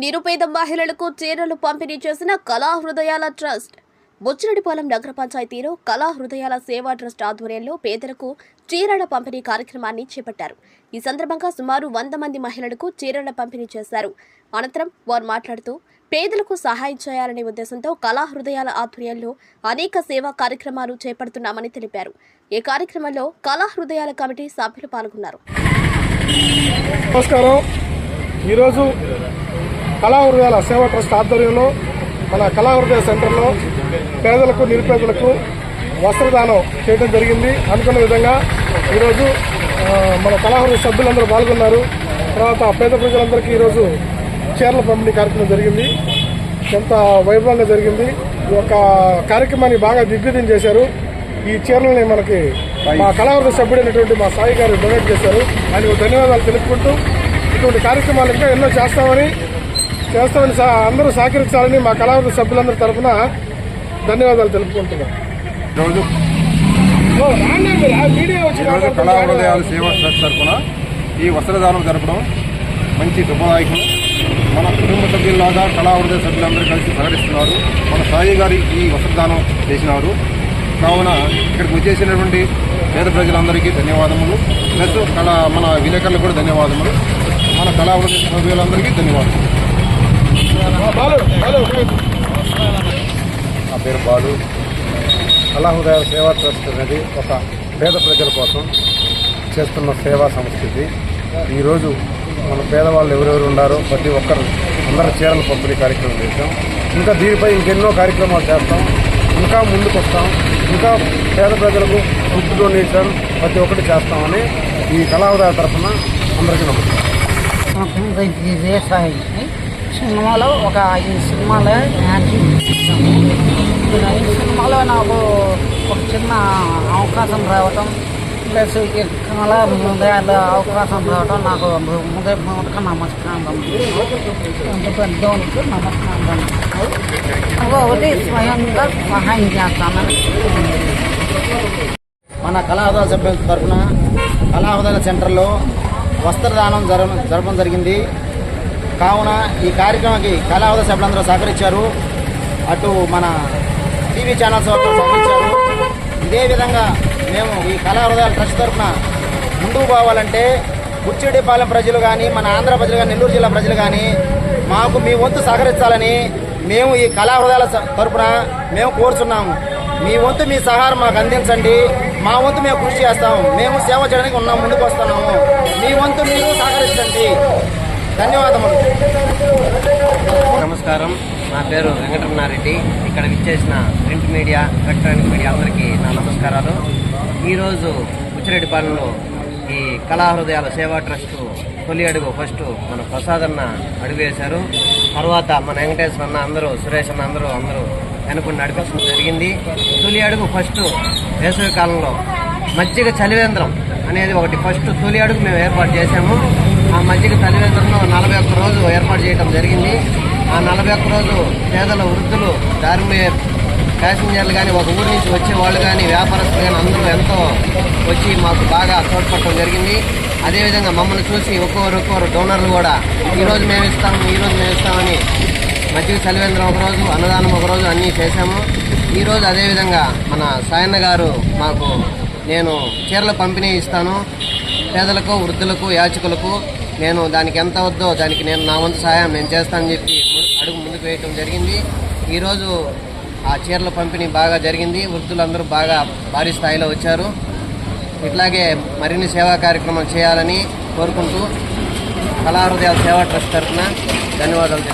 నిరుపేద మహిళలకు చీరలు పంపిణీ చేసిన కళా హృదయాల ట్రస్ట్. బుచ్చిరెడ్డిపాలెం నగర పంచాయతీలో కళా హృదయాల సేవా ట్రస్ట్ ఆధ్వర్యంలో పేదలకు చీరల పంపిణీ కార్యక్రమాన్ని చేపట్టారు. ఈ సందర్భంగా సుమారు వంద మంది మహిళలకు చీరల పంపిణీ చేశారు. అనంతరం వారు మాట్లాడుతూ పేదలకు సహాయం చేయాలనే ఉద్దేశంతో కళా హృదయాల ఆధ్వర్యంలో అనేక సేవా కార్యక్రమాలు చేపడుతున్నామని తెలిపారు. ఈ కార్యక్రమంలో కళా హృదయాల కమిటీ సభ్యులు పాల్గొన్నారు. నమస్కారం. ఈరోజు కళాహృదయాల సేవా ట్రస్ట్ ఆధ్వర్యంలో మన కళాహృదయ సెంటర్లో పేదలకు నిరుపేదలకు వస్త్రదానం చేయడం జరిగింది. అనుకున్న విధంగా ఈరోజు మన కళా సభ్యులందరూ పాల్గొన్నారు. తర్వాత పేద ప్రజలందరికీ ఈరోజు చీరల పంపిణీ కార్యక్రమం జరిగింది. ఎంత వైభవంగా జరిగింది. ఈ యొక్క కార్యక్రమాన్ని బాగా దిగ్విజయం చేశారు. ఈ చీరలని మనకి మా కళావృత సభ్యుడైనటువంటి మా సాయి గారు డొనేట్ చేశారు. ఆయనకు ధన్యవాదాలు తెలుపుకుంటూ ఇటువంటి కార్యక్రమాలు ఇంకా ఎన్నో చేస్తామని చేస్తామని అందరూ సహకరించాలని మా కళావృత సభ్యులందరి తరఫున ధన్యవాదాలు తెలుపుకుంటున్నాం. ఈరోజు ఈరోజు సేవా ట్రస్ట్ తరఫున ఈ వస్త్రదానం జరపడం మంచి శుభదాయకం మన కుటుంబ సభ్యుల్లాగా కళా హృదయ సభ్యులందరూ కలిసి సహకరిస్తున్నారు. మన సాయి గారి ఈ వస్త్రదానం చేసినారు. కావున ఇక్కడికి వచ్చేసినటువంటి పేద ప్రజలందరికీ ధన్యవాదములు. ప్లస్ కళా మన విలేకరులకు కూడా ధన్యవాదములు. మన కళా హృదయ సభ్యులందరికీ బాలు నా పేరు బాలు. అల్లాహుదయ సేవా ట్రస్ట్ అనేది ఒక పేద ప్రజల కోసం చేస్తున్న సేవా సంస్థ ఇది. ఈరోజు మన పేదవాళ్ళు ఎవరెవరు ఉన్నారో ప్రతి ఒక్కరు అందరూ చీరలు పంపిణీ కార్యక్రమం చేస్తాం ఇంకా దీనిపై ఇంకెన్నో కార్యక్రమాలు చేస్తాం. ఇంకా ముందుకు వస్తాం ఇంకా పేద ప్రజలకు ఫుడ్ డొనేషన్ ప్రతి ఒక్కటి చేస్తామని ఈ కళాహృదయ తరఫున అందరికీ నమస్కారం. సినిమాలో ఒక ఐదు సినిమాలో యాక్టింగ్ చేశాను ఈ ఐదు సినిమాలో నాకు ఒక చిన్న అవకాశం రావటం ప్లస్ ఈ కళ హృదయాల అవకాశం రావటం నాకు ముందే మొదట నమస్కారం. అంత నమస్కారం. ఒకటి స్వయంగా సహాయం చేస్తానని మన కళాహృదయ సభ్యుల తరఫున కళాహృదయ సెంటర్లో వస్త్రదానం జరగ జరపడం జరిగింది. కావున ఈ కార్యక్రమానికి కళావద సభ్యులందరూ సహకరించారు. అటు మన టీవీ ఛానల్స్ వాళ్ళు సహకరించారు ఇదే విధంగా మేము ఈ కళాహృదయాల ట్రస్ట్ తరఫున ముందుకు పోవాలంటే కుచ్చిడిపాలెం ప్రజలు కానీ మన ఆంధ్ర ప్రజలు కానీ నెల్లూరు జిల్లా ప్రజలు కానీ మాకు మీ వంతు సహకరించాలని మేము ఈ కళాహృదయాల తరఫున మేము కోరుచున్నాము. మీ వంతు మీ సహారం మాకు అందించండి. మా వంతు మేము కృషి చేస్తాము. మేము సేవ చేయడానికి ఉన్నాం ముందుకు వస్తున్నాము. మీ వంతు మీరు సహకరించండి. ధన్యవాదములు. నమస్కారం. నా పేరు వెంకటరమణారెడ్డి. ఇక్కడ విచ్చేసిన ప్రింట్ మీడియా ఎలక్ట్రానిక్ మీడియా అందరికీ నా నమస్కారాలు. ఈరోజు ఉచ్చిరెడ్డిపాలెంలో ఈ కళాహృదయాల సేవా ట్రస్ట్ తొలి అడుగు ఫస్ట్ మన ప్రసాద్ అన్న అడుగు వేశారు. తర్వాత మన వెంకటేశ్వర అన్న అందరూ సురేష్ అన్న అందరూ అందరూ వెనుకొని నడిపించడం జరిగింది. తొలి అడుగు ఫస్ట్ వేసవి కాలంలో మజ్జిగ చలివేంద్రం అనేది ఒకటి. ఫస్ట్ తొలి అడుగు మేము ఏర్పాటు చేశాము. ఆ మజ్జిగ రోజు ఏర్పాటు చేయడం జరిగింది. ఆ నలభై ఒక్క రోజు పేదల వృద్ధులు దారి ప్యాసింజర్లు కానీ ఒక ఊరి నుంచి వచ్చే వాళ్ళు కానీ వ్యాపారస్తులు కానీ అందరూ ఎంతో వచ్చి మాకు బాగా తోడ్పడటం జరిగింది. అదేవిధంగా మమ్మల్ని చూసి ఒక్కొక్కరు ఒక్కొక్కరు డోనర్లు కూడా ఈరోజు మేము ఇస్తాము ఈరోజు మేము ఇస్తామని మజ్జిగ చలివేంద్రం ఒకరోజు అన్నదానం ఒకరోజు అన్నీ చేశాము. ఈరోజు అదేవిధంగా మన సాయన్న గారు మాకు నేను చీరల పంపిణీ ఇస్తాను. పేదలకు వృద్ధులకు యాచకులకు నేను దానికి ఎంత వద్దో దానికి నేను నా వంతు సహాయం నేను చేస్తానని చెప్పి అడుగు ముందుకు వేయటం జరిగింది. ఈరోజు ఆ చీరల పంపిణీ బాగా జరిగింది. వృద్ధులందరూ బాగా భారీ స్థాయిలో వచ్చారు. ఇట్లాగే మరిన్ని సేవా కార్యక్రమాలు చేయాలని కోరుకుంటూ కళాహృదయాల సేవా ట్రస్ట్ తరఫున ధన్యవాదాలు